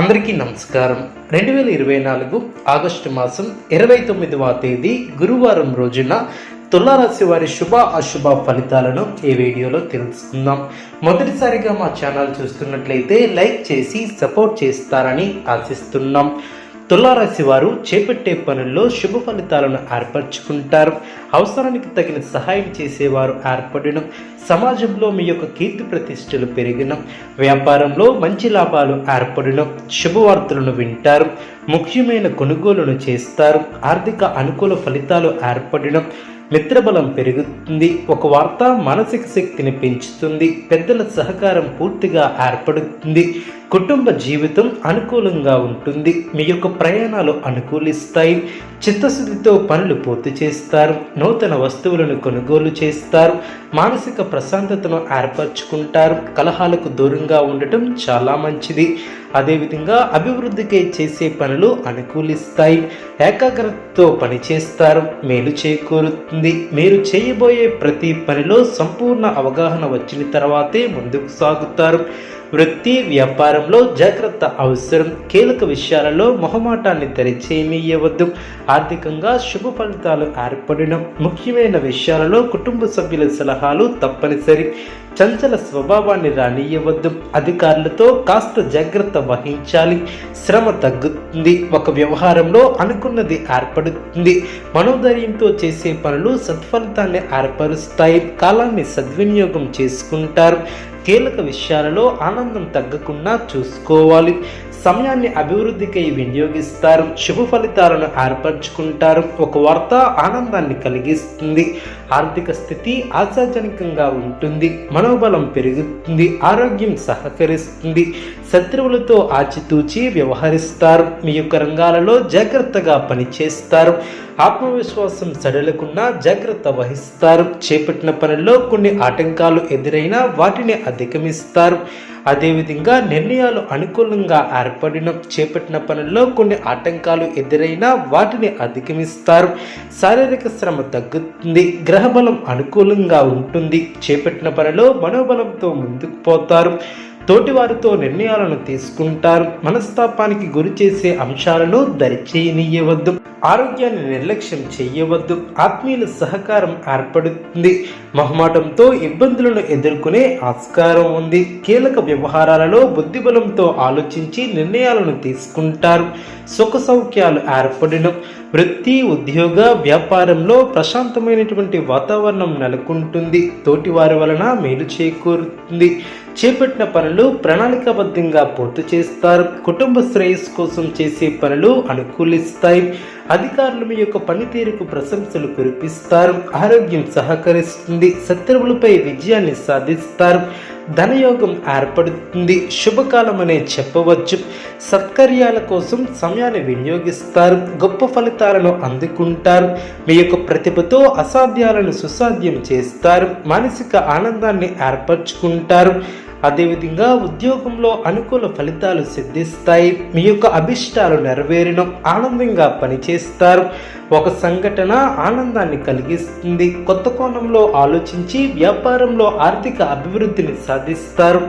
అందరికీ నమస్కారం. రెండు వేల ఇరవై నాలుగు ఆగస్టు మాసం ఇరవై తొమ్మిదవ తేదీ గురువారం రోజున తులారాశి వారి శుభ అశుభ ఫలితాలను ఈ వీడియోలో తెలుసుకుందాం. మొదటిసారిగా మా ఛానల్ చూస్తున్నట్లయితే లైక్ చేసి సపోర్ట్ చేస్తారని ఆశిస్తున్నాం. తులారాశి వారు చేపట్టే పనుల్లో శుభ ఫలితాలను ఏర్పరచుకుంటారు. అవసరానికి తగిన సహాయం చేసేవారు ఏర్పడడం సమాజంలో మీ యొక్క కీర్తి ప్రతిష్టలు పెరిగిన. వ్యాపారంలో మంచి లాభాలు ఏర్పడడం శుభవార్తలను వింటారు. ముఖ్యమైన కొనుగోలును చేస్తారు. ఆర్థిక అనుకూల ఫలితాలు ఏర్పడడం మిత్రబలం పెరుగుతుంది. ఒక వార్త మానసిక శక్తిని పెంచుతుంది. పెద్దల సహకారం పూర్తిగా ఏర్పడుతుంది. కుటుంబ జీవితం అనుకూలంగా ఉంటుంది. మీ యొక్క ప్రయాణాలు అనుకూలిస్తాయి. చిత్తశుద్ధితో పనులు పూర్తి చేస్తారు. నూతన వస్తువులను కొనుగోలు చేస్తారు. మానసిక ప్రశాంతతను ఏర్పరచుకుంటారు. కలహాలకు దూరంగా ఉండటం చాలా మంచిది. అదేవిధంగా అభివృద్ధికై చేసే పనులు అనుకూలిస్తాయి. ఏకాగ్రతతో పనిచేస్తారు. మేలు చేకూరుతుంది. మీరు చేయబోయే ప్రతి పనిలో సంపూర్ణ అవగాహన వచ్చిన తర్వాతే ముందుకు సాగుతారు. వృత్తి వ్యాపారంలో జాగ్రత్త అవసరం. కీలక విషయాలలో మొహమాటాన్ని తెరిచేమీయవద్దు. ఆర్థికంగా శుభ ఫలితాలు ఏర్పడడం ముఖ్యమైన విషయాలలో కుటుంబ సభ్యుల సలహాలు తప్పనిసరి. చంచల స్వభావాన్ని రానియవద్దు. అధికారులతో కాస్త జాగ్రత్త వహించాలి. శ్రమ తగ్గుతుంది. ఒక వ్యవహారంలో అనుకున్నది ఏర్పడుతుంది. మనోధైర్యంతో చేసే పనులు సత్ఫలితాన్ని ఏర్పరుస్తాయి. కాలాన్ని సద్వినియోగం చేసుకుంటారు. కీలక విషయాలలో ఆనందం తగ్గకుండా చూసుకోవాలి. సమయాన్ని అభివృద్ధికై వినియోగిస్తారు. శుభ ఫలితాలను ఏర్పరచుకుంటారు. ఒక వార్త ఆనందాన్ని కలిగిస్తుంది. ఆర్థిక స్థితి ఆశాజనకంగా ఉంటుంది. మనోబలం పెరుగుతుంది. ఆరోగ్యం సహకరిస్తుంది. శత్రువులతో ఆచితూచి వ్యవహరిస్తారు. మీ యొక్క రంగాలలో జాగ్రత్తగా పనిచేస్తారు. ఆత్మవిశ్వాసం సడలకుండా జాగ్రత్త వహిస్తారు. చేపట్టిన పనుల్లో కొన్ని ఆటంకాలు ఎదురైనా వాటిని అధిగమిస్తారు. అదేవిధంగా నిర్ణయాలు అనుకూలంగా ఏర్పడిన చేపట్టిన పనుల్లో కొన్ని ఆటంకాలు ఎదురైనా వాటిని అధిగమిస్తారు. శారీరక శ్రమ తగ్గుతుంది గ్రహబలం అనుకూలంగా ఉంటుంది. చేపట్టిన పనిలో మనోబలంతో ముందుకు పోతారు. తోటివారితో నిర్ణయాలను తీసుకుంటారు. మనస్తాపానికి గురి చేసే అంశాలను దరిచేయనీయవద్దు ఆరోగ్యాన్ని నిర్లక్ష్యం చేయవద్దు. ఆత్మీయుల సహకారం ఏర్పడుతుంది. మొహమాటంతో ఇబ్బందులను ఎదుర్కొనే ఆస్కారం ఉంది. కీలక వ్యవహారాలలో బుద్ధిబలంతో ఆలోచించి నిర్ణయాలను తీసుకుంటారు. సుఖ సౌఖ్యాలు ఏర్పడడం వృత్తి ఉద్యోగ వ్యాపారంలో ప్రశాంతమైనటువంటి వాతావరణం నెలకొంటుంది. తోటివారి వలన మేలు చేకూరుతుంది. చేపట్టిన పనులు ప్రణాళికాబద్ధంగా పూర్తి చేస్తారు. కుటుంబ శ్రేయస్సు కోసం చేసే పనులు అనుకూలిస్తాయి. అధికారులు మీ యొక్క పనితీరుకు ప్రశంసలు కురిపిస్తారు ఆరోగ్యం సహకరిస్తుంది శత్రువులపై విజయాన్ని సాధిస్తారు ధనయోగం ఏర్పడుతుంది. శుభకాలం అనే చెప్పవచ్చు. సత్కర్యాల కోసం సమయాన్ని వినియోగిస్తారు గొప్ప ఫలితాలను అందుకుంటారు. మీ యొక్క ప్రతిభతో అసాధ్యాలను సుసాధ్యం చేస్తారు మానసిక ఆనందాన్ని ఏర్పరచుకుంటారు. అదేవిధంగా ఉద్యోగంలో అనుకూల ఫలితాలు సిద్ధిస్తాయి. మీ యొక్క అభిష్టాలు నెరవేరడం ఆనందంగా పనిచేస్తారు ఒక సంఘటన ఆనందాన్ని కలిగిస్తుంది. కొత్త కోణంలో ఆలోచించి వ్యాపారంలో ఆర్థిక అభివృద్ధిని సాధిస్తారు.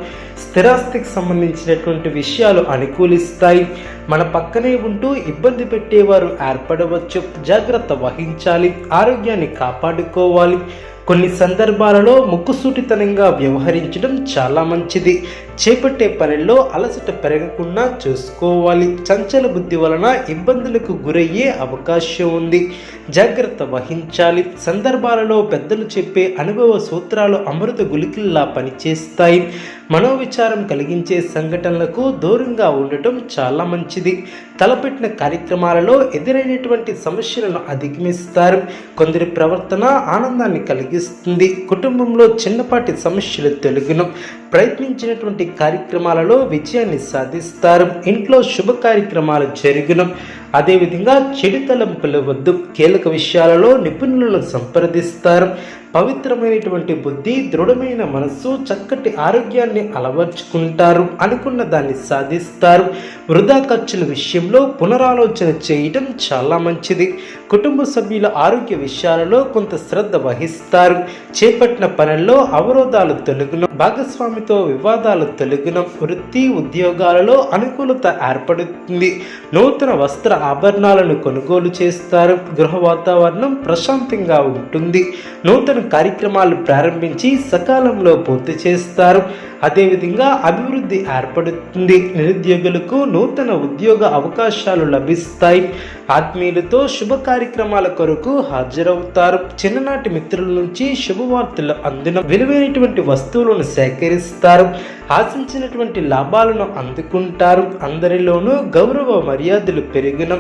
స్థిరాస్తికి సంబంధించినటువంటి విషయాలు అనుకూలిస్తాయి. మన పక్కనే ఉంటూ ఇబ్బంది పెట్టేవారు ఏర్పడవచ్చు. జాగ్రత్త వహించాలి. ఆరోగ్యాన్ని కాపాడుకోవాలి. కొన్ని సందర్భాలలో ముక్కుసూటితనంగా వ్యవహరించడం చాలా మంచిది. చేపట్టే పనుల్లో అలసట పెరగకుండా చూసుకోవాలి. చంచల బుద్ధి వలన ఇబ్బందులకు గురయ్యే అవకాశం ఉంది. జాగ్రత్త వహించాలి. సందర్భాలలో పెద్దలు చెప్పే అనుభవ సూత్రాలు అమృత గులికిల్లా పనిచేస్తాయి. మనోవిచారం కలిగించే సంఘటనలకు దూరంగా ఉండటం చాలా మంచిది. తలపెట్టిన కార్యక్రమాలలో ఎదురైనటువంటి సమస్యలను అధిగమిస్తారు. కొందరి ప్రవర్తన ఆనందాన్ని కలిగిస్తుంది. కుటుంబంలో చిన్నపాటి సమస్యలు తెలుగును. ప్రయత్నించినటువంటి కార్యక్రమాలలో విజయాన్ని సాధిస్తారు. ఇంట్లో శుభ కార్యక్రమాలు జరుగును. అదేవిధంగా చెడు తలంపులు వద్దు. కీలక విషయాలలో నిపుణులను సంప్రదిస్తారు. పవిత్రమైనటువంటి బుద్ధి దృఢమైన మనస్సు చక్కటి ఆరోగ్యాన్ని అలవర్చుకుంటారు అనుకున్న దాన్ని సాధిస్తారు. వృధా ఖర్చుల విషయంలో పునరాలోచన చేయటం చాలా మంచిది. కుటుంబ సభ్యుల ఆరోగ్య విషయాలలో కొంత శ్రద్ధ వహిస్తారు. చేపట్టిన పనుల్లో అవరోధాలు తొలగిన భాగస్వామితో వివాదాలు తొలగిన వృత్తి ఉద్యోగాలలో అనుకూలత ఏర్పడుతుంది. నూతన వస్త్ర ఆభరణాలను కొనుగోలు చేస్తారు. గృహ వాతావరణం ప్రశాంతంగా ఉంటుంది. నూతన కార్యక్రమాలు ప్రారంభించి సకాలంలో పూర్తి చేస్తారు. అదేవిధంగా అభివృద్ధి ఏర్పడుతుంది. నిరుద్యోగులకు నూతన ఉద్యోగ అవకాశాలు లభిస్తాయి. ఆత్మీయులతో శుభ కార్యక్రమాల కొరకు హాజరవుతారు. చిన్ననాటి మిత్రుల నుంచి శుభవార్తలు అందిన విలువైనటువంటి వస్తువులను సేకరిస్తారు. ఆశించినటువంటి లాభాలను అందుకుంటారు. అందరిలోనూ గౌరవ మర్యాదలు పెరిగిన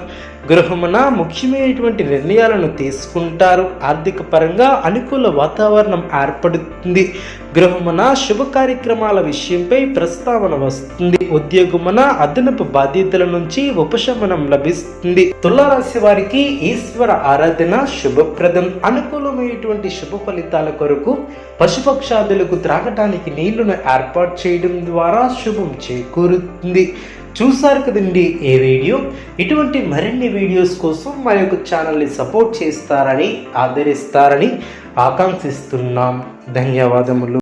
గృహమున ముఖ్యమైనటువంటి నిర్ణయాలను తీసుకుంటారు. ఆర్థిక పరంగా అనుకూల వాతావరణం ఏర్పడుతుంది. గృహమున శుభ కార్యక్రమాల విషయంపై ప్రస్తావన వస్తుంది. ఉద్యోగమున అదనపు బాధ్యతల నుంచి ఉపశమనం లభిస్తుంది. తులారాశి వారికి ఈశ్వర ఆరాధన శుభప్రదం. అనుకూలమైనటువంటి శుభ ఫలితాల కొరకు పశుపక్షాదులకు త్రాగటానికి నీళ్ళను ఏర్పాటు చేయడం ద్వారా శుభం చేకూరుతుంది. చూసారు కదండి ఏ వీడియో? ఇటువంటి మరిన్ని వీడియోస్ కోసం మా యొక్క ఛానల్ని సపోర్ట్ చేస్తారని ఆదరిస్తారని ఆకాంక్షిస్తున్నాం. ధన్యవాదములు.